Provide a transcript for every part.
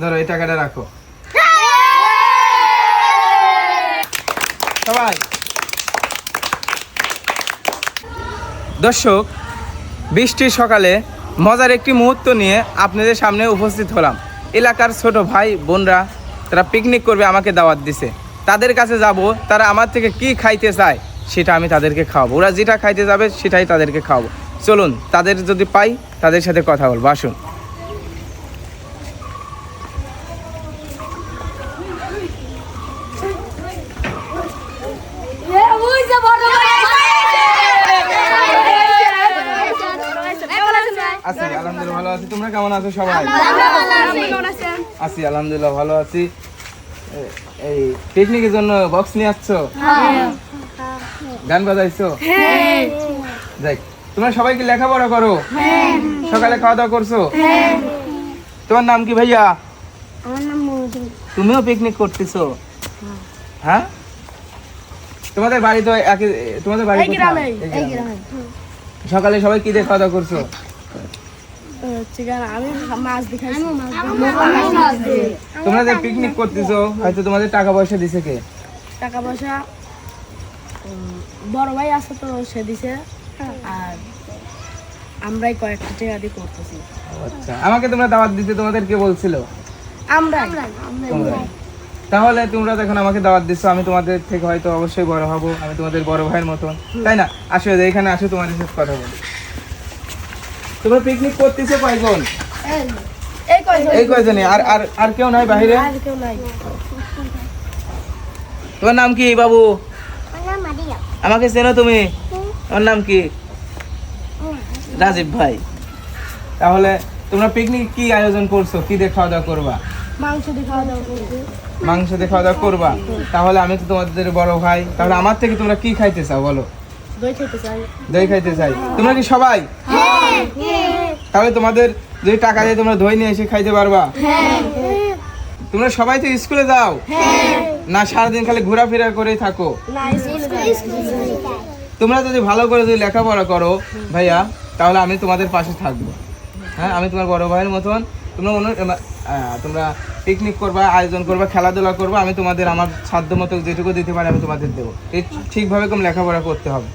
ধরো, এই টাকাটা রাখো। সবাই। দর্শক, বৃষ্টির সকালে মজার একটি মুহূর্ত নিয়ে আপনাদের সামনে উপস্থিত হলাম। এলাকার ছোট ভাই, বোনরা, তারা পিকনিক করবে, আমাকে দাওয়াত দিছে। তাদের কাছে যাব, তারা আমার থেকে কি খাইতে চায়, সেটা আমি তাদেরকে খাওয়াবো। ওরা যেটা খাইতে যাবে, সেটাই তাদেরকে খাওয়াবো। চলুন, তাদের যদি পাই, তাদের সাথে কথা বলব। আসুন আছি আলহামদুলিল্লাহ ভালো আছি? তোমরা কেমন আছো সবাই? আছি আলহামদুলিল্লাহ ভালো আছি। এই পিকনিকের জন্য বক্স নিয়ে আসছো? গান বাজাইছো? দেখ তোমরা সবাই কি লেখাপড়া করো? সকালে খাওয়া দাওয়া করছ? তোমার নাম কি ভাইয়া? তুমিও পিকনিক করতেছো? হ্যাঁ? তোমাদের বাড়ি তো তোমাদের বাড়ি। সকালে সবাই কি দিয়ে খাওয়া দাওয়া করছ? তোমরা যে পিকনিক করতেছো হয়তো তোমাদের টাকা পয়সা দিছে কে? টাকা পয়সা বড় ভাই আছে তো সে দিছে। আর আমরাই কয়েকটা টাকা দিয়ে করতেছি। আচ্ছা। আমাকে তোমরা দাওয়াত দিতে তোমাদের কে বলছিল? আমরা তাহলে তোমরা যখন আমাকে দাওয়াত দিচ্ছ আমি তোমাদের থেকে হয়তো অবশ্যই বড় হব আমি তোমাদের বড় ভাইয়ের মতন। তাই না? আসো এখানে আসো তোমাদের সাথে কথা বলি। তোমরা পিকনিক করতেছো কয়জন? এই কয়জন? এই কয়জনে? আর আর আর কেউ নাই বাইরে? আর কেউ নাই। তোমার নাম কি বাবু? আমাকে চেনো তুমি? তোমার নাম কি? রাজীব ভাই। তাহলে তোমরা পিকনিক কি আয়োজন করছ? কি দিয়ে খাওয়া দাওয়া করবা? মাংস দিয়ে খাওয়া দাওয়া করছি। মাংস দিয়ে খাওয়া দাওয়া করবা? তাহলে আমি তো তোমাদের বড় ভাই। তাহলে আমার থেকে তোমরা কি খাইতে চাও বলো? দই খেতে চাই। দই খাইতে চাই। তোমরা কি সবাই? তাহলে তোমাদের যদি টাকা দিয়ে তোমরা দই নিয়ে এসে খাইতে পারবা। তোমরা সবাই তো স্কুলে যাও। না সারাদিন খালি ঘোরাফেরা করেই থাকো। তোমরা যদি ভালো করে যদি লেখাপড়া করো ভাইয়া তাহলে আমি তোমাদের পাশে থাকব। হ্যাঁ আমি তোমার বড় ভাইয়ের মতন। তোমরা অন্য তোমরা পিকনিক করবা আয়োজন করবা খেলাধুলা করবা আমি তোমাদের আমার সাধ্য মতো যেটুকু দিতে পারি আমি তোমাদের দেবো। এই ঠিকভাবে কম লেখাপড়া করতে হবে।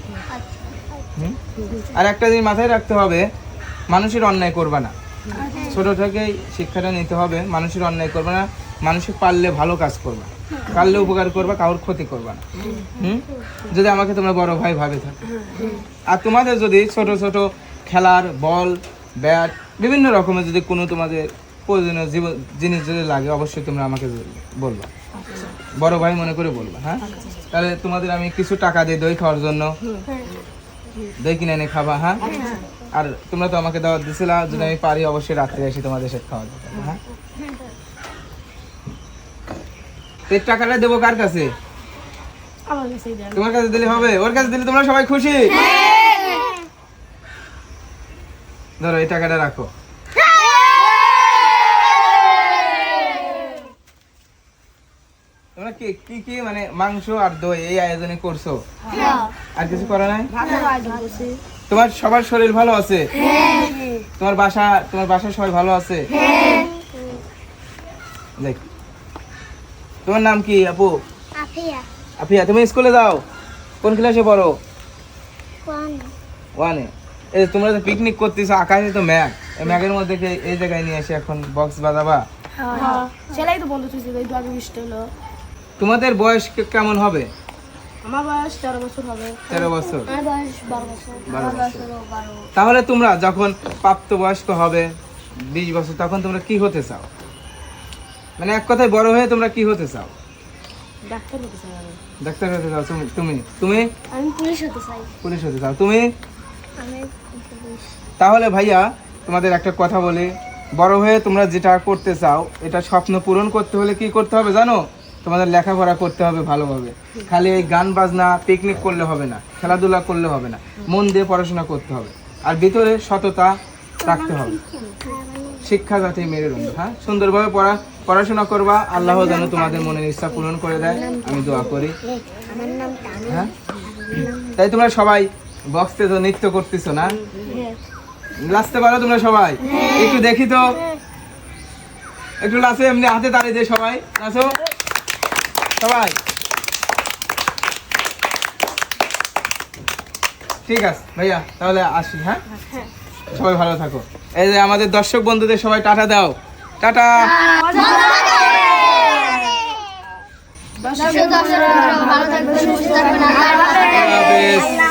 আর একটা জিনিস মাথায় রাখতে হবে মানুষের অন্যায় করবে না। ছোট থেকেই শিক্ষাটা নিতে হবে, মানুষের অন্যায় করবে না মানুষের পারলে ভালো কাজ করবা পারলে উপকার করবা, কারোর ক্ষতি করবা না। হুম? যদি আমাকে তোমরা বড় ভাই ভাবে থাকো। আর তোমাদের যদি ছোট ছোট খেলার বল, ব্যাট, বিভিন্ন রকমের যদি কোনো তোমাদের প্রয়োজনীয় জীবন জিনিস যদি লাগে, অবশ্যই তোমরা আমাকে বলবা। বড় ভাই মনে করে বলবা হ্যাঁ? তাহলে তোমাদের আমি কিছু টাকা দিই দই খাওয়ার জন্য দই কিনে এনে খাবা হ্যাঁ? আর তোমরা তো আমাকে দাওয়াত দিছিলা যদি আমি পারি অবশ্যই রাত্রে এসে তোমাদের সাথে খাওয়া দাওয়া হ্যাঁ? এই টাকাটা দেবো কার কাছে? তোমার কাছে দিলে হবে ওর কাছে দিলে তোমরা সবাই খুশি? ধরো এই টাকাটা রাখো। তোমরা কি কি মানে মাংস আর দই এই আয়োজনে করছ? আর কিছু করা নাই? তোমার সবার শরীর ভালো আছে? তোমার বাসা তোমার বাসা সবাই ভালো আছে? দেখ। তোমার নাম কি আপু? আফিয়া। তুমি স্কুলে যাও। কোন ক্লাসে পড়ো? ওয়ানে। এই তোমরা তো পিকনিক করতেছো আকাশে তো ম্যাগ এই ম্যাগের মধ্যে এই জায়গায় নিয়ে এসে এখন বক্স বাজাবা? সেলাই তো বন্ধ তোমাদের বয়স কেমন হবে? আমার বয়স তেরো বছর হবে। তেরো বছর? আমার বয়স বারো বছর। বারো বছর। তাহলে তোমরা যখন প্রাপ্তবয়স্ক হবে বিশ বছর তখন তোমরা কি হতে চাও? মানে এক কথায় বড় হয়ে তোমরা কি হতে চাও? ডাক্তার হতে চাই ডাক্তার হতে চাও? তুমি তুমি তুমি? আমি পুলিশ হতে চাই। পুলিশ হতে চাও। তুমি? আমি তাহলে ভাইয়া তোমাদের একটা কথা বলি। বড় হয়ে তোমরা যেটা করতে চাও এটা স্বপ্ন পূরণ করতে হলে কি করতে হবে জানো? তোমাদের লেখাপড়া করতে হবে ভালোভাবে। খালি এই গান বাজনা পিকনিক করলে হবে না, খেলাধুলা করলে হবে না, মন দিয়ে পড়াশোনা করতে হবে। আর ভিতরে সততা রাখতে হবে। শিক্ষা যাতে মেরুদণ্ড হ্যাঁ? সুন্দরভাবে পড়া, পড়াশোনা করবা, আল্লাহ যেন তোমাদের মনের ইচ্ছা পূরণ করে দেয়। আমি দোয়া করি। হ্যাঁ? তাই তোমরা সবাই বক্সতে তো নৃত্য করতেছো না? নাচতে পারো তোমরা সবাই? একটু দেখি তো। একটু লাসে এমনি হাতে তাড়ি দিয়ে সবাই। নাচো। সবাই। ঠিক আছে ভাইয়া তাহলে আসি হ্যাঁ? সবাই ভালো থাকো। এই যে আমাদের দর্শক বন্ধুদের সবাই টাটা দাও। টাটা। দর্শক ভালো থাকবেন সুস্থ থাকবেন